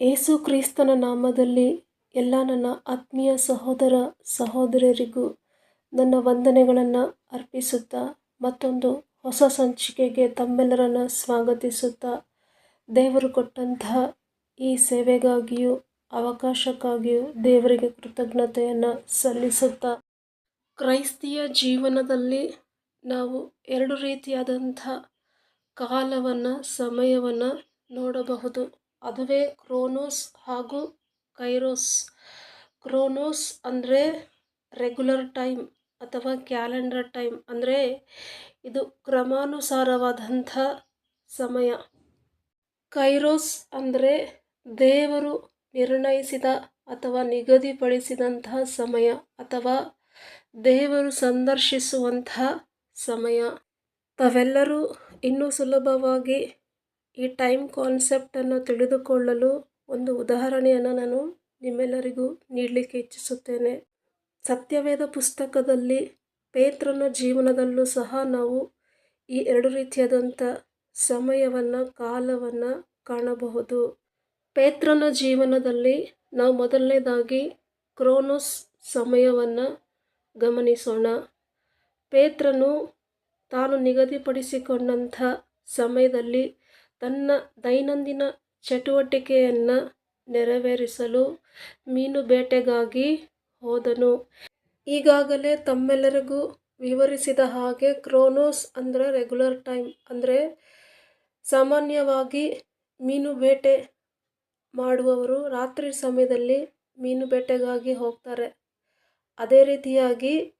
ಏಸು ಕ್ರಿಸ್ತನ ನಾಮದಲ್ಲಿ ಎಲ್ಲ ನನ್ನ ಆತ್ಮೀಯ ಸಹೋದರ ಸಹೋದರರಿಗೂ ನನ್ನ ವಂದನೆಗಳನ್ನು ಅರ್ಪಿಸುತ್ತಾ ಮತ್ತೊಂದು ಹೊಸ ಸಂಚಿಕೆಗೆ ತಮ್ಮೆಲ್ಲರನ್ನು ಸ್ವಾಗತಿಸುತ್ತಾ ದೇವರು ಕೊಟ್ಟಂತಹ ಈ ಸೇವೆಗಾಗಿಯೂ ಅವಕಾಶಕ್ಕಾಗಿಯೂ ದೇವರಿಗೆ ಕೃತಜ್ಞತೆಯನ್ನು ಸಲ್ಲಿಸುತ್ತಾ ಕ್ರೈಸ್ತಿಯ ಜೀವನದಲ್ಲಿ ನಾವು ಎರಡು ರೀತಿಯಾದಂಥ ಕಾಲವನ್ನು, ಸಮಯವನ್ನು ನೋಡಬಹುದು. ಅದುವೇ ಕ್ರೋನೋಸ್ ಹಾಗೂ ಕೈರೋಸ್. ಕ್ರೋನೋಸ್ ಅಂದರೆ ರೆಗ್ಯುಲರ್ ಟೈಮ್ ಅಥವಾ ಕ್ಯಾಲೆಂಡರ್ ಟೈಮ್ ಅಂದರೆ ಇದು ಕ್ರಮಾನುಸಾರವಾದಂಥ ಸಮಯ. ಕೈರೋಸ್ ಅಂದರೆ ದೇವರು ನಿರ್ಣಯಿಸಿದ ಅಥವಾ ನಿಗದಿಪಡಿಸಿದಂತಹ ಸಮಯ ಅಥವಾ ದೇವರು ಸಂದರ್ಶಿಸುವಂತಹ ಸಮಯ. ತಾವೆಲ್ಲರೂ ಇನ್ನೂ ಸುಲಭವಾಗಿ ಈ ಟೈಮ್ ಕಾನ್ಸೆಪ್ಟನ್ನು ತಿಳಿದುಕೊಳ್ಳಲು ಒಂದು ಉದಾಹರಣೆಯನ್ನು ನಾನು ನಿಮ್ಮೆಲ್ಲರಿಗೂ ನೀಡಲಿಕ್ಕೆ ಇಚ್ಛಿಸುತ್ತೇನೆ. ಸತ್ಯವೇದ ಪುಸ್ತಕದಲ್ಲಿ ಪೇತ್ರನ ಜೀವನದಲ್ಲೂ ಸಹ ನಾವು ಈ ಎರಡು ರೀತಿಯಾದಂಥ ಸಮಯವನ್ನು, ಕಾಲವನ್ನು ಕಾಣಬಹುದು. ಪೇತ್ರನ ಜೀವನದಲ್ಲಿ ನಾವು ಮೊದಲನೇದಾಗಿ ಕ್ರೋನೋಸ್ ಸಮಯವನ್ನು ಗಮನಿಸೋಣ. ಪೇತ್ರನು ತಾನು ನಿಗದಿಪಡಿಸಿಕೊಂಡಂಥ ಸಮಯದಲ್ಲಿ ತನ್ನ ದೈನಂದಿನ ಚಟುವಟಿಕೆಯನ್ನು ನೆರವೇರಿಸಲು ಮೀನು ಬೇಟೆಗಾಗಿ ಹೋದನು. ಈಗಾಗಲೇ ತಮ್ಮೆಲ್ಲರಿಗೂ ವಿವರಿಸಿದ ಹಾಗೆ ಕ್ರೋನೋಸ್ ಅಂದರೆ ರೆಗ್ಯುಲರ್ ಟೈಮ್ ಅಂದರೆ ಸಾಮಾನ್ಯವಾಗಿ ಮೀನು ಬೇಟೆ ಮಾಡುವವರು ರಾತ್ರಿ ಸಮಯದಲ್ಲಿ ಮೀನು ಬೇಟೆಗಾಗಿ ಹೋಗ್ತಾರೆ. ಅದೇ ರೀತಿಯಾಗಿ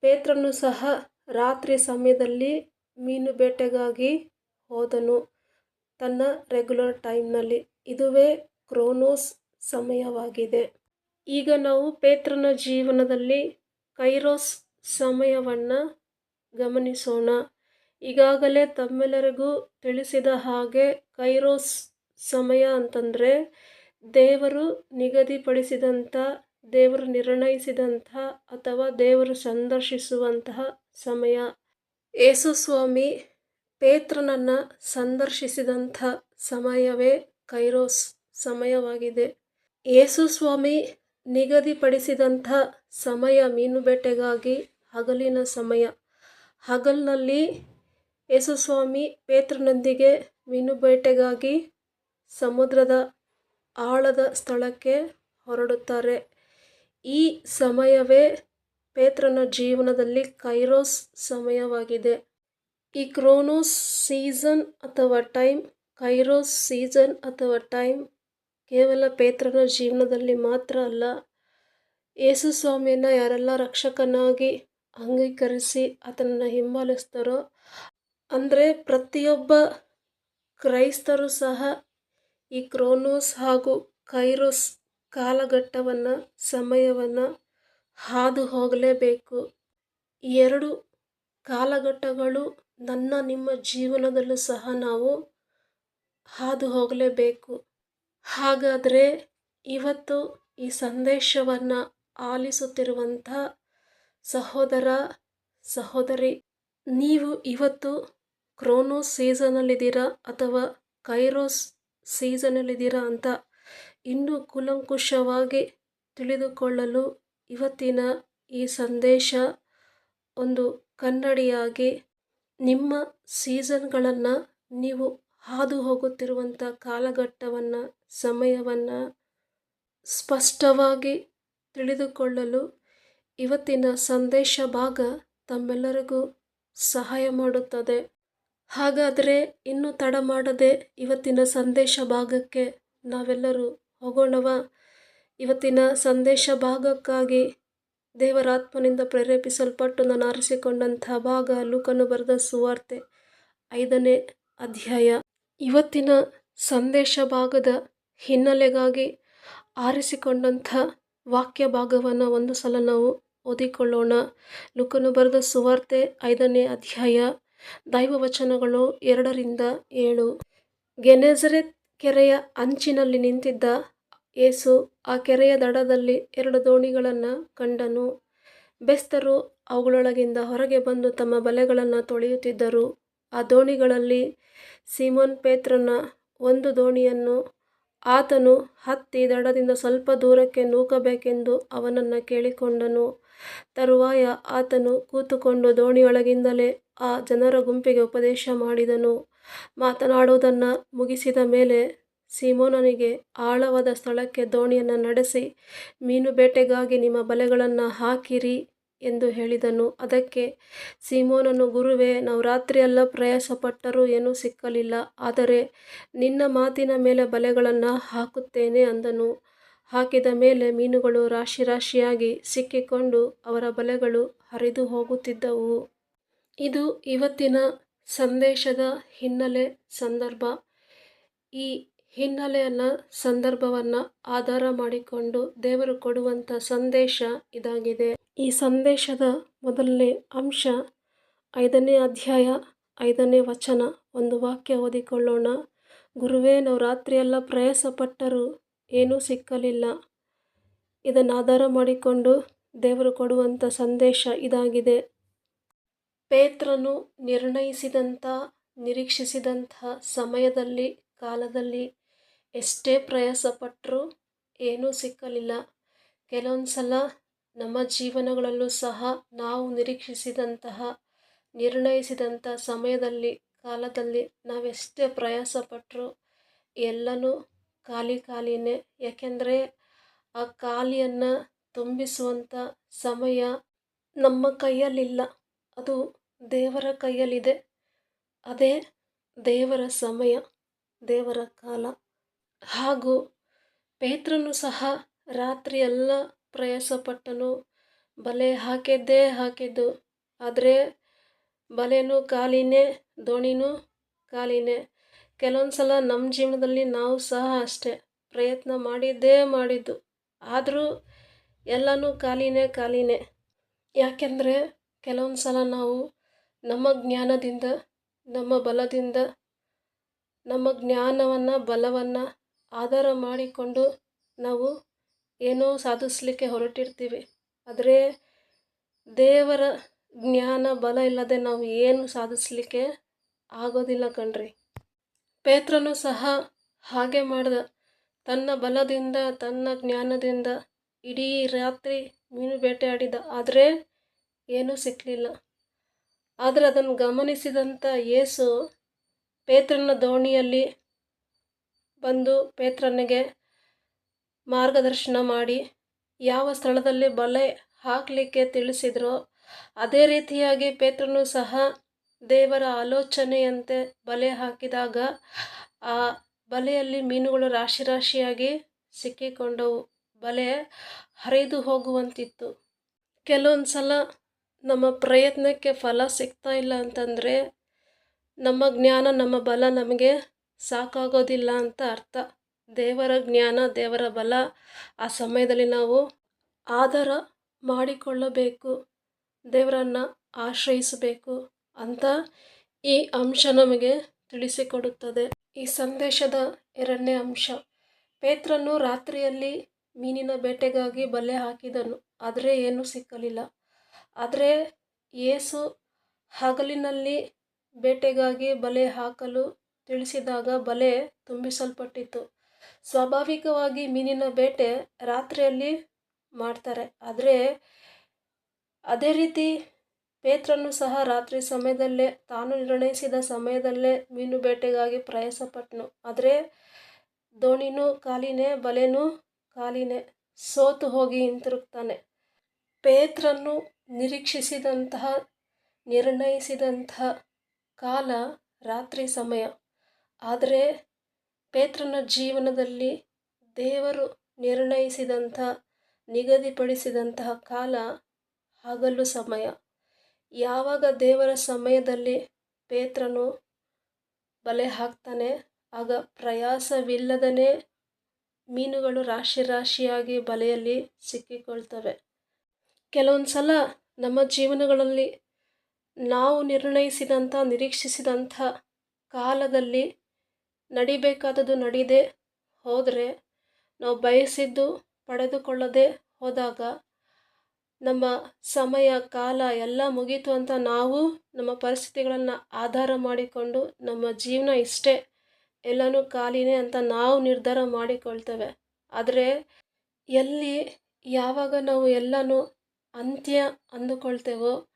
ಪೇತ್ರನು ಸಹ ರಾತ್ರಿ ಸಮಯದಲ್ಲಿ ಮೀನು ಬೇಟೆಗಾಗಿ ಹೋದನು ತನ್ನ ರೆಗ್ಯುಲರ್ ಟೈಮ್ನಲ್ಲಿ ಇದುವೇ ಕ್ರೋನೋಸ್ ಸಮಯವಾಗಿದೆ. ಈಗ ನಾವು ಪೇತ್ರನ ಜೀವನದಲ್ಲಿ ಕೈರೋಸ್ ಸಮಯವನ್ನು ಗಮನಿಸೋಣ. ಈಗಾಗಲೇ ತಮ್ಮೆಲ್ಲರಿಗೂ ತಿಳಿಸಿದ ಹಾಗೆ ಕೈರೋಸ್ ಸಮಯ ಅಂತಂದರೆ ದೇವರು ನಿಗದಿಪಡಿಸಿದಂಥ, ದೇವರು ನಿರ್ಣಯಿಸಿದಂಥ ಅಥವಾ ದೇವರು ಸಂದರ್ಶಿಸುವಂತಹ ಸಮಯ. ಯೇಸುಸ್ವಾಮಿ ಪೇತ್ರನನ್ನು ಸಂದರ್ಶಿಸಿದಂಥ ಸಮಯವೇ ಕೈರೋಸ್ ಸಮಯವಾಗಿದೆ. ಯೇಸುಸ್ವಾಮಿ ನಿಗದಿಪಡಿಸಿದಂಥ ಸಮಯ ಮೀನುಬೇಟೆಗಾಗಿ ಹಗಲಿನ ಸಮಯ. ಹಗಲಿನಲ್ಲಿ ಯೇಸುಸ್ವಾಮಿ ಪೇತ್ರನೊಂದಿಗೆ ಮೀನು ಬೇಟೆಗಾಗಿ ಸಮುದ್ರದ ಆಳದ ಸ್ಥಳಕ್ಕೆ ಹೊರಡುತ್ತಾರೆ. ಈ ಸಮಯವೇ ಪೇತ್ರನ ಜೀವನದಲ್ಲಿ ಕೈರೋಸ್ ಸಮಯವಾಗಿದೆ. ಈ ಕ್ರೋನೋಸ್ ಸೀಸನ್ ಅಥವಾ ಟೈಮ್, ಕೈರೋಸ್ ಸೀಸನ್ ಅಥವಾ ಟೈಮ್ ಕೇವಲ ಪೇತ್ರನ ಜೀವನದಲ್ಲಿ ಮಾತ್ರ ಅಲ್ಲ ಯೇಸು ಸ್ವಾಮಿಯನ್ನು ಯಾರೆಲ್ಲ ರಕ್ಷಕನಾಗಿ ಅಂಗೀಕರಿಸಿ ಆತನನ್ನು ಹಿಂಬಾಲಿಸ್ತಾರೋ, ಅಂದರೆ ಪ್ರತಿಯೊಬ್ಬ ಕ್ರೈಸ್ತರು ಸಹ ಈ ಕ್ರೋನೋಸ್ ಹಾಗೂ ಕೈರೋಸ್ ಕಾಲಘಟ್ಟವನ್ನು, ಸಮಯವನ್ನು ಹಾದು ಹೋಗಲೇಬೇಕು ಎರಡು ಕಾಲಘಟ್ಟಗಳು ನನ್ನ ನಿಮ್ಮ ಜೀವನದಲ್ಲೂ ಸಹ ನಾವು ಹಾದು ಹೋಗಲೇಬೇಕು ಹಾಗಾದರೆ ಇವತ್ತು ಈ ಸಂದೇಶವನ್ನು ಆಲಿಸುತ್ತಿರುವಂಥ ಸಹೋದರ, ಸಹೋದರಿ, ನೀವು ಇವತ್ತು ಕ್ರೋನೋಸ್ ಸೀಸನಲ್ಲಿದ್ದೀರಾ ಅಥವಾ ಕೈರೋಸ್ ಸೀಸನಲ್ಲಿದ್ದೀರಾ ಅಂತ ಇನ್ನೂ ಕುಲಂಕುಷವಾಗಿ ತಿಳಿದುಕೊಳ್ಳಲು ಇವತ್ತಿನ ಈ ಸಂದೇಶ ಒಂದು ಕನ್ನಡಿಯಾಗಿ ನಿಮ್ಮ ಸೀಸನ್ಗಳನ್ನು ನೀವು ಹಾದು ಹೋಗುತ್ತಿರುವಂಥ ಕಾಲಘಟ್ಟವನ್ನು, ಸಮಯವನ್ನು ಸ್ಪಷ್ಟವಾಗಿ ತಿಳಿದುಕೊಳ್ಳಲು ಇವತ್ತಿನ ಸಂದೇಶ ಭಾಗ ತಮ್ಮೆಲ್ಲರಿಗೂ ಸಹಾಯ ಮಾಡುತ್ತದೆ. ಹಾಗಾದರೆ ಇನ್ನೂ ತಡ ಮಾಡದೆ ಇವತ್ತಿನ ಸಂದೇಶ ಭಾಗಕ್ಕೆ ನಾವೆಲ್ಲರೂ ಹೋಗೋಣವಾ? ಇವತ್ತಿನ ಸಂದೇಶ ಭಾಗಕ್ಕಾಗಿ ದೇವರಾತ್ಮನಿಂದ ಪ್ರೇರೇಪಿಸಲ್ಪಟ್ಟು ನಾನು ಆರಿಸಿಕೊಂಡಂಥ ಭಾಗ ಲೂಕನು ಬರೆದ ಸುವಾರ್ತೆ ಐದನೇ ಅಧ್ಯಾಯ. ಇವತ್ತಿನ ಸಂದೇಶ ಭಾಗದ ಹಿನ್ನೆಲೆಗಾಗಿ ಆರಿಸಿಕೊಂಡಂಥ ವಾಕ್ಯ ಭಾಗವನ್ನು ಒಂದು ಸಲ ನಾವು ಓದಿಕೊಳ್ಳೋಣ. ಲುಕನು ಬರೆದ ಸುವಾರ್ತೆ ಐದನೇ ಅಧ್ಯಾಯ. ದೈವವಚನಗಳು ಎರಡರಿಂದ ಏಳು ಗೆನೆಜರೆತ್ ಕೆರೆಯ ಅಂಚಿನಲ್ಲಿ ನಿಂತಿದ್ದ ಯೇಸು ಆ ಕೆರೆಯ ದಡದಲ್ಲಿ ಎರಡು ದೋಣಿಗಳನ್ನು ಕಂಡನು. ಬೆಸ್ತರು ಅವುಗಳೊಳಗಿಂದ ಹೊರಗೆ ಬಂದು ತಮ್ಮ ಬಲೆಗಳನ್ನು ತೊಳೆಯುತ್ತಿದ್ದರು. ಆ ದೋಣಿಗಳಲ್ಲಿ ಸೀಮೋನ್ ಪೇತ್ರನ ಒಂದು ದೋಣಿಯನ್ನು ಆತನು ಹತ್ತಿ ದಡದಿಂದ ಸ್ವಲ್ಪ ದೂರಕ್ಕೆ ನೂಕಬೇಕೆಂದು ಅವನನ್ನು ಕೇಳಿಕೊಂಡನು. ತರುವಾಯ ಆತನು ಕೂತುಕೊಂಡು ದೋಣಿಯೊಳಗಿಂದಲೇ ಆ ಜನರ ಗುಂಪಿಗೆ ಉಪದೇಶ ಮಾಡಿದನು. ಮಾತನಾಡುವುದನ್ನು ಮುಗಿಸಿದ ಮೇಲೆ ಸೀಮೋನನಿಗೆ, ಆಳವಾದ ಸ್ಥಳಕ್ಕೆ ದೋಣಿಯನ್ನು ನಡೆಸಿ ಮೀನು ಬೇಟೆಗಾಗಿ ನಿಮ್ಮ ಬಲೆಗಳನ್ನು ಹಾಕಿರಿ ಎಂದು ಹೇಳಿದನು. ಅದಕ್ಕೆ ಸೀಮೋನನು, ಗುರುವೇ, ನಾವು ರಾತ್ರಿಯೆಲ್ಲ ಪ್ರಯಾಸಪಟ್ಟರೂ ಏನೂ ಸಿಕ್ಕಲಿಲ್ಲ, ಆದರೆ ನಿನ್ನ ಮಾತಿನ ಮೇಲೆ ಬಲೆಗಳನ್ನು ಹಾಕುತ್ತೇನೆ ಅಂದನು. ಹಾಕಿದ ಮೇಲೆ ಮೀನುಗಳು ರಾಶಿ ರಾಶಿಯಾಗಿ ಸಿಕ್ಕಿಕೊಂಡು ಅವರ ಬಲೆಗಳು ಹರಿದುಹೋಗುತ್ತಿದ್ದವು. ಇದು ಇವತ್ತಿನ ಸಂದೇಶದ ಹಿನ್ನೆಲೆ ಸಂದರ್ಭ. ಈ ಹಿನ್ನೆಲೆಯನ್ನು ಸಂದರ್ಭವನ್ನು ಆಧಾರ ಮಾಡಿಕೊಂಡು ದೇವರು ಕೊಡುವಂಥ ಸಂದೇಶ ಇದಾಗಿದೆ. ಈ ಸಂದೇಶದ ಮೊದಲನೇ ಅಂಶ ಐದನೇ ಅಧ್ಯಾಯ ಐದನೇ ವಚನ. ಒಂದು ವಾಕ್ಯ ಓದಿಕೊಳ್ಳೋಣ. ಗುರುವೇ, ನಾವು ರಾತ್ರಿಯೆಲ್ಲ ಪ್ರಯಾಸಪಟ್ಟರೂ ಏನೂ ಸಿಕ್ಕಲಿಲ್ಲ. ಇದನ್ನು ಆಧಾರ ಮಾಡಿಕೊಂಡು ದೇವರು ಕೊಡುವಂಥ ಸಂದೇಶ ಇದಾಗಿದೆ. ಪೇತ್ರನು ನಿರ್ಣಯಿಸಿದಂಥ, ನಿರೀಕ್ಷಿಸಿದಂಥ ಸಮಯದಲ್ಲಿ, ಕಾಲದಲ್ಲಿ ಎಷ್ಟೇ ಪ್ರಯಾಸಪಟ್ಟರೂ ಏನೂ ಸಿಕ್ಕಲಿಲ್ಲ. ಕೆಲವೊಂದು ಸಲ ನಮ್ಮ ಜೀವನಗಳಲ್ಲೂ ಸಹ ನಾವು ನಿರೀಕ್ಷಿಸಿದಂತಹ, ನಿರ್ಣಯಿಸಿದಂಥ ಸಮಯದಲ್ಲಿ, ಕಾಲದಲ್ಲಿ ನಾವೆಷ್ಟೇ ಪ್ರಯಾಸಪಟ್ಟರೂ ಎಲ್ಲನೂ ಖಾಲಿ ಖಾಲಿನೇ. ಯಾಕೆಂದರೆ ಆ ಖಾಲಿಯನ್ನು ತುಂಬಿಸುವಂಥ ಸಮಯ ನಮ್ಮ ಕೈಯಲ್ಲಿಲ್ಲ, ಅದು ದೇವರ ಕೈಯಲ್ಲಿದೆ. ಅದೇ ದೇವರ ಸಮಯ, ದೇವರ ಕಾಲ. ಹಾಗೂ ಪೇತ್ರನು ಸಹ ರಾತ್ರಿ ಎಲ್ಲ ಪ್ರಯಾಸಪಟ್ಟನು. ಬಲೆ ಹಾಕಿದ್ದೇ ಹಾಕಿದ್ದು, ಆದರೆ ಬಲೆನೂ ಖಾಲಿನೇ, ದೋಣಿನೂ ಖಾಲಿನೇ. ಕೆಲವೊಂದು ಸಲ ನಮ್ಮ ಜೀವನದಲ್ಲಿ ನಾವು ಸಹ ಅಷ್ಟೇ ಪ್ರಯತ್ನ ಮಾಡಿದ್ದೇ ಮಾಡಿದ್ದು, ಆದರೂ ಎಲ್ಲನೂ ಖಾಲಿನೇ ಖಾಲಿನೇ. ಯಾಕೆಂದರೆ ಕೆಲವೊಂದು ಸಲ ನಾವು ನಮ್ಮ ಜ್ಞಾನದಿಂದ, ನಮ್ಮ ಬಲದಿಂದ, ನಮ್ಮ ಜ್ಞಾನವನ್ನು, ಬಲವನ್ನು ಆಧಾರ ಮಾಡಿಕೊಂಡು ನಾವು ಏನೋ ಸಾಧಿಸಲಿಕ್ಕೆ ಹೊರಟಿರ್ತೀವಿ. ಆದರೆ ದೇವರ ಜ್ಞಾನ, ಬಲ ಇಲ್ಲದೆ ನಾವು ಏನು ಸಾಧಿಸಲಿಕ್ಕೆ ಆಗೋದಿಲ್ಲ ಕಣ್ರಿ ಪೇತ್ರನು ಸಹ ಹಾಗೆ ಮಾಡ್ದ. ತನ್ನ ಬಲದಿಂದ, ತನ್ನ ಜ್ಞಾನದಿಂದ ಇಡೀ ರಾತ್ರಿ ಮೀನು ಬೇಟೆಯಾಡಿದ, ಆದರೆ ಏನೂ ಸಿಕ್ಕಲಿಲ್ಲ. ಆದರೆ ಅದನ್ನು ಗಮನಿಸಿದಂಥ ಯೇಸು ಪೇತ್ರನ ದೋಣಿಯಲ್ಲಿ ಬಂದು ಪೇತ್ರನಿಗೆ ಮಾರ್ಗದರ್ಶನ ಮಾಡಿ ಯಾವ ಸ್ಥಳದಲ್ಲಿ ಬಲೆ ಹಾಕಲಿಕ್ಕೆ ತಿಳಿಸಿದ್ರೋ, ಅದೇ ರೀತಿಯಾಗಿ ಪೇತ್ರನು ಸಹ ದೇವರ ಆಲೋಚನೆಯಂತೆ ಬಲೆ ಹಾಕಿದಾಗ ಆ ಬಲೆಯಲ್ಲಿ ಮೀನುಗಳು ರಾಶಿ ರಾಶಿಯಾಗಿ ಸಿಕ್ಕಿಕೊಂಡವು. ಬಲೆ ಹರಿದು ಹೋಗುವಂತಿತ್ತು. ಕೆಲವೊಂದು ಸಲ ನಮ್ಮ ಪ್ರಯತ್ನಕ್ಕೆ ಫಲ ಸಿಗ್ತಾ ಇಲ್ಲ ಅಂತಂದರೆ ನಮ್ಮ ಜ್ಞಾನ, ನಮ್ಮ ಬಲ ನಮಗೆ ಸಾಕಾಗೋದಿಲ್ಲ ಅಂತ ಅರ್ಥ. ದೇವರ ಜ್ಞಾನ, ದೇವರ ಬಲ ಆ ಸಮಯದಲ್ಲಿ ನಾವು ಆಧಾರ ಮಾಡಿಕೊಳ್ಳಬೇಕು, ದೇವರನ್ನು ಆಶ್ರಯಿಸಬೇಕು ಅಂತ ಈ ಅಂಶ ನಮಗೆ ತಿಳಿಸಿಕೊಡುತ್ತದೆ. ಈ ಸಂದೇಶದ ಎರಡನೇ ಅಂಶ, ಪೇತ್ರನು ರಾತ್ರಿಯಲ್ಲಿ ಮೀನಿನ ಬೇಟೆಗಾಗಿ ಬಲೆ ಹಾಕಿದನು, ಆದರೆ ಏನೂ ಸಿಕ್ಕಲಿಲ್ಲ. ಆದರೆ ಏಸು ಹಗಲಿನಲ್ಲಿ ಬೇಟೆಗಾಗಿ ಬಲೆ ಹಾಕಲು ತಿಳಿಸಿದಾಗ ಬಲೆ ತುಂಬಿಸಲ್ಪಟ್ಟಿತು. ಸ್ವಾಭಾವಿಕವಾಗಿ ಮೀನಿನ ಬೇಟೆ ರಾತ್ರಿಯಲ್ಲಿ ಮಾಡ್ತಾರೆ. ಆದರೆ ಅದೇ ರೀತಿ ಪೇತ್ರನು ಸಹ ರಾತ್ರಿ ಸಮಯದಲ್ಲೇ, ತಾನು ನಿರ್ಣಯಿಸಿದ ಸಮಯದಲ್ಲೇ ಮೀನು ಬೇಟೆಗಾಗಿ ಪ್ರಯಾಸಪಟ್ಟನು. ಆದರೆ ದೋಣಿನೂ ಖಾಲಿನೇ, ಬಲೆನೂ ಕಾಲಿನೇ ಸೋತು ಹೋಗಿ ಹಿಂತಿರುಗ್ತಾನೆ. ಪೇತ್ರನು ನಿರೀಕ್ಷಿಸಿದಂತಹ, ನಿರ್ಣಯಿಸಿದಂತಹ ಕಾಲ ರಾತ್ರಿ ಸಮಯ. ಆದರೆ ಪೇತ್ರನ ಜೀವನದಲ್ಲಿ ದೇವರು ನಿರ್ಣಯಿಸಿದಂಥ, ನಿಗದಿಪಡಿಸಿದಂತಹ ಕಾಲ ಹಗಲು ಸಮಯ. ಯಾವಾಗ ದೇವರ ಸಮಯದಲ್ಲಿ ಪೇತ್ರನು ಬಲೆ ಹಾಕ್ತಾನೆ, ಆಗ ಪ್ರಯಾಸವಿಲ್ಲದೇ ಮೀನುಗಳು ರಾಶಿ ರಾಶಿಯಾಗಿ ಬಲೆಯಲ್ಲಿ ಸಿಕ್ಕಿಕೊಳ್ತವೆ. ಕೆಲವೊಂದು ಸಲ ನಮ್ಮ ಜೀವನಗಳಲ್ಲಿ ನಾವು ನಿರ್ಣಯಿಸಿದಂಥ, ನಿರೀಕ್ಷಿಸಿದಂಥ ಕಾಲದಲ್ಲಿ ನಡಿಬೇಕಾದದ್ದು ನಡೀದೇ ಹೋದರೆ ನಾವು ಬಯಸಿದ್ದು ಪಡೆದುಕೊಳ್ಳದೆ ಹೋದಾಗ ನಮ್ಮ ಸಮಯ ಕಾಲ ಎಲ್ಲ ಮುಗೀತು ಅಂತ ನಾವು ನಮ್ಮ ಪರಿಸ್ಥಿತಿಗಳನ್ನು ಆಧಾರ ಮಾಡಿಕೊಂಡು ನಮ್ಮ ಜೀವನ ಇಷ್ಟೇ ಎಲ್ಲನೂ ಖಾಲಿನೇ ಅಂತ ನಾವು ನಿರ್ಧಾರ ಮಾಡಿಕೊಳ್ತೇವೆ. ಆದರೆ ಎಲ್ಲಿ ಯಾವಾಗ ನಾವು ಎಲ್ಲನೂ ಅಂತ್ಯ ಅಂದುಕೊಳ್ತೇವೋ?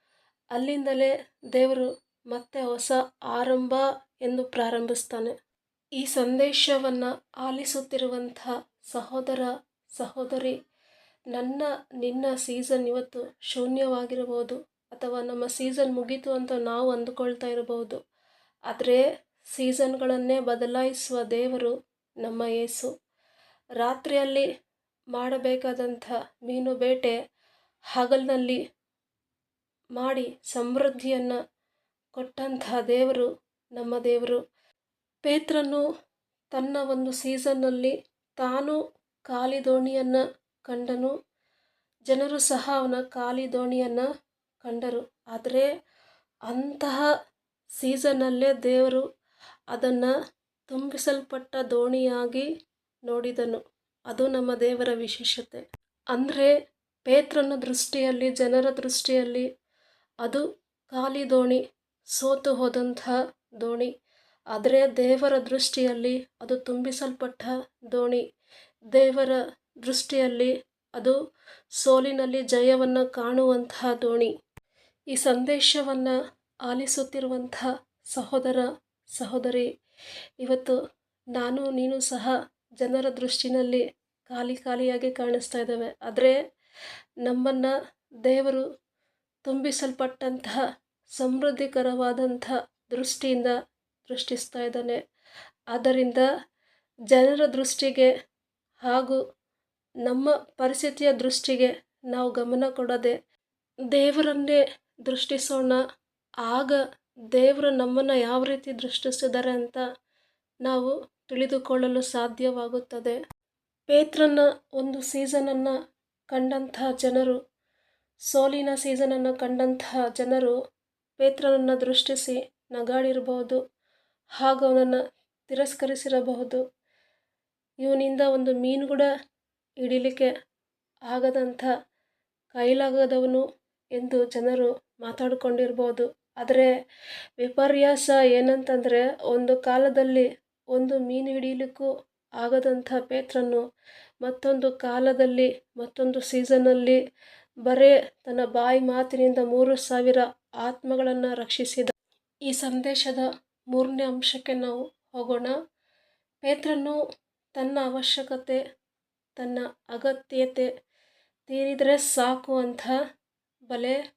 ಅಲ್ಲಿಂದಲೇ ದೇವರು ಮತ್ತೆ ಹೊಸ ಆರಂಭ ಎಂದು ಪ್ರಾರಂಭಿಸ್ತಾನೆ. ಈ ಸಂದೇಶವನ್ನು ಆಲಿಸುತ್ತಿರುವಂಥ ಸಹೋದರ, ಸಹೋದರಿ, ನನ್ನ, ನಿನ್ನ ಸೀಸನ್ ಇವತ್ತು ಶೂನ್ಯವಾಗಿರಬಹುದು ಅಥವಾ ನಮ್ಮ ಸೀಸನ್ ಮುಗೀತು ಅಂತ ನಾವು ಅಂದುಕೊಳ್ತಾ ಇರಬಹುದು. ಆದರೆ ಸೀಸನ್ಗಳನ್ನೇ ಬದಲಾಯಿಸುವ ದೇವರು ನಮ್ಮ ಯೇಸು ರಾತ್ರಿಯಲ್ಲಿ ಮಾಡಬೇಕಾದಂಥ ಮೀನು ಬೇಟೆ ಹಗಲಿನಲ್ಲಿ ಮಾಡಿ ಸಮೃದ್ಧಿಯನ್ನು ಕೊಟ್ಟಂತಹ ದೇವರು, ನಮ್ಮ ದೇವರು. ಪೇತ್ರನು ತನ್ನ ಒಂದು ಸೀಸನ್ನಲ್ಲಿ ತಾನು ಖಾಲಿ ದೋಣಿಯನ್ನು ಕಂಡನು, ಜನರು ಸಹ ಅವನ ಖಾಲಿ ದೋಣಿಯನ್ನು ಕಂಡರು. ಆದರೆ ಅಂತಹ ಸೀಸನ್ನಲ್ಲೇ ದೇವರು ಅದನ್ನು ತುಂಬಿಸಲ್ಪಟ್ಟ ದೋಣಿಯಾಗಿ ನೋಡಿದನು. ಅದು ನಮ್ಮ ದೇವರ ವಿಶೇಷತೆ. ಅಂದರೆ ಪೇತ್ರನ ದೃಷ್ಟಿಯಲ್ಲಿ, ಜನರ ದೃಷ್ಟಿಯಲ್ಲಿ ಅದು ಖಾಲಿ ದೋಣಿ, ಸೋತು ಹೋದಂಥ ದೋಣಿ. ಆದರೆ ದೇವರ ದೃಷ್ಟಿಯಲ್ಲಿ ಅದು ತುಂಬಿಸಲ್ಪಟ್ಟ ದೋಣಿ. ದೇವರ ದೃಷ್ಟಿಯಲ್ಲಿ ಅದು ಸೋಲಿನಲ್ಲಿ ಜಯವನ್ನು ಕಾಣುವಂತಹ ದೋಣಿ. ಈ ಸಂದೇಶವನ್ನು ಆಲಿಸುತ್ತಿರುವಂಥ ಸಹೋದರ, ಸಹೋದರಿ, ಇವತ್ತು ನಾನು, ನೀನು ಸಹ ಜನರ ದೃಷ್ಟಿನಲ್ಲಿ ಖಾಲಿ, ಖಾಲಿಯಾಗಿ ಕಾಣಿಸ್ತಾ ಇದ್ದಾವೆ. ಆದರೆ ನಮ್ಮನ್ನು ದೇವರು ತುಂಬಿಸಲ್ಪಟ್ಟಂತಹ ಸಮೃದ್ಧಿಕರವಾದಂಥ ದೃಷ್ಟಿಯಿಂದ ದೃಷ್ಟಿಸ್ತಾ ಇದ್ದಾನೆ. ಆದ್ದರಿಂದ ಜನರ ದೃಷ್ಟಿಗೆ ಹಾಗೂ ನಮ್ಮ ಪರಿಸ್ಥಿತಿಯ ದೃಷ್ಟಿಗೆ ನಾವು ಗಮನ ಕೊಡದೆ ದೇವರನ್ನೇ ದೃಷ್ಟಿಸೋಣ, ಆಗ ದೇವರು ನಮ್ಮನ್ನು ಯಾವ ರೀತಿ ದೃಷ್ಟಿಸಿದ್ದಾರೆ ಅಂತ ನಾವು ತಿಳಿದುಕೊಳ್ಳಲು ಸಾಧ್ಯವಾಗುತ್ತದೆ. ಪೇತ್ರನ ಒಂದು ಸೀಸನನ್ನು ಕಂಡಂತಹ ಜನರು, ಸೋಲಿನ ಸೀಸನನ್ನು ಕಂಡಂತಹ ಜನರು ಪೇತ್ರನನ್ನು ದೃಷ್ಟಿಸಿ ನಗಾಡಿರಬಹುದು, ಹಾಗೂ ಅವನನ್ನು ತಿರಸ್ಕರಿಸಿರಬಹುದು. ಇವನಿಂದ ಒಂದು ಮೀನು ಕೂಡ ಹಿಡಿಲಿಕ್ಕೆ ಆಗದಂಥ ಕೈಲಾಗದವನು ಎಂದು ಜನರು ಮಾತಾಡಿಕೊಂಡಿರ್ಬೋದು ಆದರೆ ವಿಪರ್ಯಾಸ ಏನಂತಂದರೆ, ಒಂದು ಕಾಲದಲ್ಲಿ ಒಂದು ಮೀನು ಹಿಡಿಯಲಿಕ್ಕೂ ಆಗದಂಥ ಪೇತ್ರನು ಮತ್ತೊಂದು ಕಾಲದಲ್ಲಿ, ಮತ್ತೊಂದು ಸೀಸನ್ನಲ್ಲಿ ಬರೇ ತನ್ನ ಬಾಯಿ ಮಾತಿನಿಂದ ಮೂರು ಸಾವಿರ ಆತ್ಮಗಳನ್ನು ರಕ್ಷಿಸಿದ. ಈ ಸಂದೇಶದ ಮೂರನೇ ಅಂಶಕ್ಕೆ ನಾವು ಹೋಗೋಣ. ಪೇತ್ರನು ತನ್ನ ಅವಶ್ಯಕತೆ, ತನ್ನ ಅಗತ್ಯತೆ ತೀರಿದರೆ ಸಾಕು ಅಂತ ಬಲೆ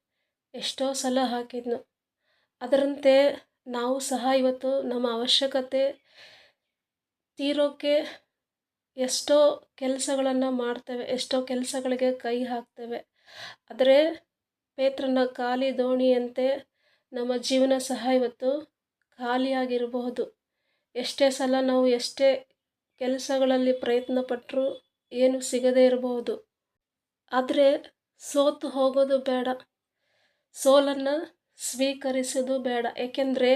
ಎಷ್ಟೋ ಸಲ ಹಾಕಿದ್ನು. ಅದರಂತೆ ನಾವು ಸಹ ಇವತ್ತು ನಮ್ಮ ಅವಶ್ಯಕತೆ ತೀರೋಕ್ಕೆ ಎಷ್ಟೋ ಕೆಲಸಗಳನ್ನು ಮಾಡ್ತೇವೆ, ಎಷ್ಟೋ ಕೆಲಸಗಳಿಗೆ ಕೈ ಹಾಕ್ತೇವೆ. ಆದರೆ ಪೇತ್ರನ ಖಾಲಿ ದೋಣಿಯಂತೆ ನಮ್ಮ ಜೀವನ ಸಹ ಇವತ್ತು ಖಾಲಿಯಾಗಿರಬಹುದು. ಎಷ್ಟೇ ಸಲ ನಾವು ಎಷ್ಟೇ ಕೆಲಸಗಳಲ್ಲಿ ಪ್ರಯತ್ನ ಪಟ್ಟರೂ ಏನು ಸಿಗದೇ ಇರಬಹುದು. ಆದರೆ ಸೋತು ಹೋಗೋದು ಬೇಡ. ಸೋಲನ್ನು ಸ್ವೀಕರಿಸೋದು ಬೇಡ. ಏಕೆಂದರೆ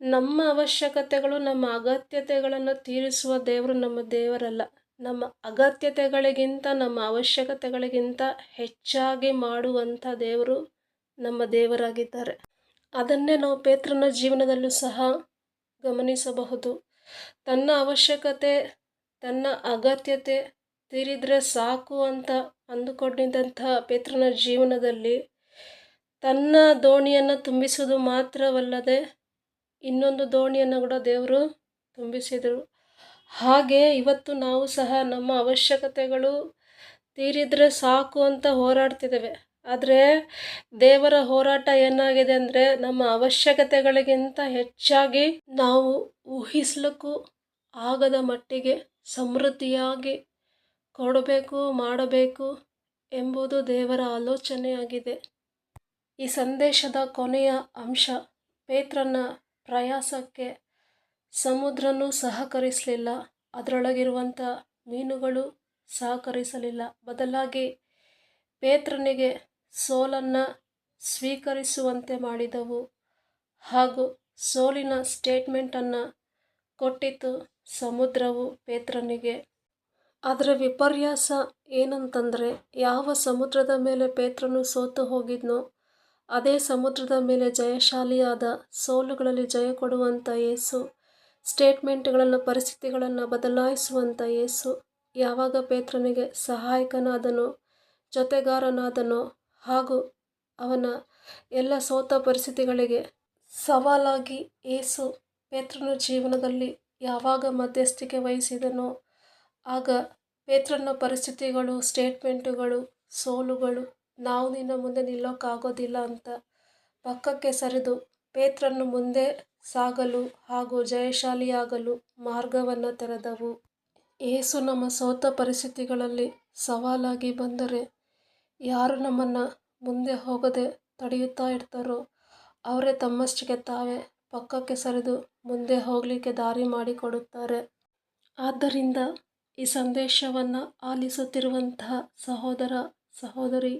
ನಮ್ಮ ಅವಶ್ಯಕತೆಗಳು, ನಮ್ಮ ಅಗತ್ಯತೆಗಳನ್ನು ತೀರಿಸುವ ದೇವರು ನಮ್ಮ ದೇವರಲ್ಲ. ನಮ್ಮ ಅಗತ್ಯತೆಗಳಿಗಿಂತ, ನಮ್ಮ ಅವಶ್ಯಕತೆಗಳಿಗಿಂತ ಹೆಚ್ಚಾಗಿ ಮಾಡುವಂಥ ದೇವರು ನಮ್ಮ ದೇವರಾಗಿದ್ದಾರೆ. ಅದನ್ನೇ ನಾವು ಪೇತ್ರನ ಜೀವನದಲ್ಲೂ ಸಹ ಗಮನಿಸಬಹುದು. ತನ್ನ ಅವಶ್ಯಕತೆ, ತನ್ನ ಅಗತ್ಯತೆ ತೀರಿದರೆ ಸಾಕು ಅಂತ ಅಂದುಕೊಂಡಿದ್ದಂತಹ ಪೇತ್ರನ ಜೀವನದಲ್ಲಿ ತನ್ನ ದೋಣಿಯನ್ನು ತುಂಬಿಸುವುದು ಮಾತ್ರವಲ್ಲದೆ ಇನ್ನೊಂದು ದೋಣಿಯನ್ನು ಕೂಡ ದೇವರು ತುಂಬಿಸಿದರು. ಹಾಗೆ ಇವತ್ತು ನಾವು ಸಹ ನಮ್ಮ ಅವಶ್ಯಕತೆಗಳು ತೀರಿದರೆ ಸಾಕು ಅಂತ ಹೋರಾಡ್ತಿದ್ದೇವೆ. ಆದರೆ ದೇವರ ಹೋರಾಟ ಏನಾಗಿದೆ ಅಂದರೆ ನಮ್ಮ ಅವಶ್ಯಕತೆಗಳಿಗಿಂತ ಹೆಚ್ಚಾಗಿ ನಾವು ಊಹಿಸ್ಲಿಕ್ಕೂ ಆಗದ ಮಟ್ಟಿಗೆ ಸಮೃದ್ಧಿಯಾಗಿ ಕೊಡಬೇಕು, ಮಾಡಬೇಕು ಎಂಬುದು ದೇವರ ಆಲೋಚನೆಯಾಗಿದೆ. ಈ ಸಂದೇಶದ ಕೊನೆಯ ಅಂಶ ಪೇತ್ರನ ಪ್ರಯಾಸಕ್ಕೆ ಸಮುದ್ರನೂ ಸಹಕರಿಸಲಿಲ್ಲ. ಅದರೊಳಗಿರುವಂಥ ಮೀನುಗಳು ಸಹಕರಿಸಲಿಲ್ಲ. ಬದಲಾಗಿ ಪೇತ್ರನಿಗೆ ಸೋಲನ್ನು ಸ್ವೀಕರಿಸುವಂತೆ ಮಾಡಿದವು. ಹಾಗೂ ಸೋಲಿನ ಸ್ಟೇಟ್ಮೆಂಟನ್ನು ಕೊಟ್ಟಿತು ಸಮುದ್ರವು ಪೇತ್ರನಿಗೆ. ಅದರ ವಿಪರ್ಯಾಸ ಏನಂತಂದರೆ, ಯಾವ ಸಮುದ್ರದ ಮೇಲೆ ಪೇತ್ರನು ಸೋತು ಹೋಗಿದ್ನೋ ಅದೇ ಸಮುದ್ರದ ಮೇಲೆ ಜಯಶಾಲಿಯಾದ ಸೋಲುಗಳಲ್ಲಿ ಜಯ ಕೊಡುವಂಥ ಯೇಸು, ಸ್ಟೇಟ್ಮೆಂಟ್ಗಳನ್ನು, ಪರಿಸ್ಥಿತಿಗಳನ್ನು ಬದಲಾಯಿಸುವಂಥ ಯೇಸು, ಯಾವಾಗ ಪೇತ್ರನಿಗೆ ಸಹಾಯಕನಾದನೋ, ಜೊತೆಗಾರನಾದನೋ ಹಾಗೂ ಅವನ ಎಲ್ಲ ಸೋತ ಪರಿಸ್ಥಿತಿಗಳಿಗೆ ಸವಾಲಾಗಿ ಏಸು ಪೇತ್ರನ ಜೀವನದಲ್ಲಿ ಯಾವಾಗ ಮಧ್ಯಸ್ಥಿಕೆ ವಹಿಸಿದನೋ, ಆಗ ಪೇತ್ರನ ಪರಿಸ್ಥಿತಿಗಳು, ಸ್ಟೇಟ್ಮೆಂಟುಗಳು, ಸೋಲುಗಳು ನಾವು ನಿನ್ನ ಮುಂದೆ ನಿಲ್ಲೋಕ್ಕಾಗೋದಿಲ್ಲ ಅಂತ ಪಕ್ಕಕ್ಕೆ ಸರಿದು ಪೇತ್ರನ್ನು ಮುಂದೆ ಸಾಗಲು ಹಾಗೂ ಜಯಶಾಲಿಯಾಗಲು ಮಾರ್ಗವನ್ನು ತೆರೆದವು. ಏಸು ನಮ್ಮ ಸೋತ ಪರಿಸ್ಥಿತಿಗಳಲ್ಲಿ ಸವಾಲಾಗಿ ಬಂದರೆ ಯಾರು ನಮ್ಮನ್ನು ಮುಂದೆ ಹೋಗದೆ ತಡೆಯುತ್ತಾ ಇರ್ತಾರೋ ಅವರೇ ತಮ್ಮಷ್ಟಿಗೆ ತಾವೇ ಪಕ್ಕಕ್ಕೆ ಸರಿದು ಮುಂದೆ ಹೋಗಲಿಕ್ಕೆ ದಾರಿ ಮಾಡಿಕೊಡುತ್ತಾರೆ. ಆದ್ದರಿಂದ ಈ ಸಂದೇಶವನ್ನು ಆಲಿಸುತ್ತಿರುವಂತಹ ಸಹೋದರ ಸಹೋದರಿ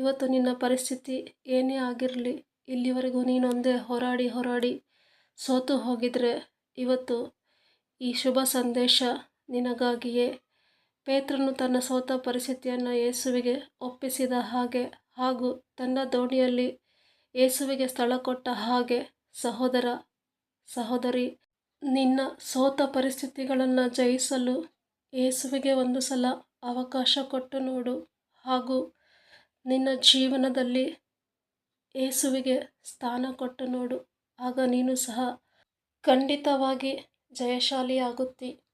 ಇವತ್ತು ನಿನ್ನ ಪರಿಸ್ಥಿತಿ ಏನೇ ಆಗಿರಲಿ, ಇಲ್ಲಿವರೆಗೂ ನೀನೊಂದೇ ಹೋರಾಡಿ ಹೋರಾಡಿ ಸೋತು ಹೋಗಿದ್ರೆ ಇವತ್ತು ಈ ಶುಭ ಸಂದೇಶ ನಿನಗಾಗಿಯೇ. ಪೇತ್ರನು ತನ್ನ ಸೋತ ಪರಿಸ್ಥಿತಿಯನ್ನು ಯೇಸುವಿಗೆ ಒಪ್ಪಿಸಿದ ಹಾಗೆ ಹಾಗೂ ತನ್ನ ದೋಣಿಯಲ್ಲಿ ಯೇಸುವಿಗೆ ಸ್ಥಳ ಕೊಟ್ಟ ಹಾಗೆ, ಸಹೋದರ, ಸಹೋದರಿ, ನಿನ್ನ ಸೋತ ಪರಿಸ್ಥಿತಿಗಳನ್ನು ಜಯಿಸಲು ಯೇಸುವಿಗೆ ಒಂದು ಸಲ ಅವಕಾಶ ಕೊಟ್ಟು ನೋಡು ಹಾಗೂ ನಿನ್ನ ಜೀವನದಲ್ಲಿ ಏಸುವಿಗೆ ಸ್ಥಾನ ಕೊಟ್ಟು ನೋಡು. ಆಗ ನೀನು ಸಹ ಖಂಡಿತವಾಗಿ ಜಯಶಾಲಿಯಾಗುತ್ತಿ.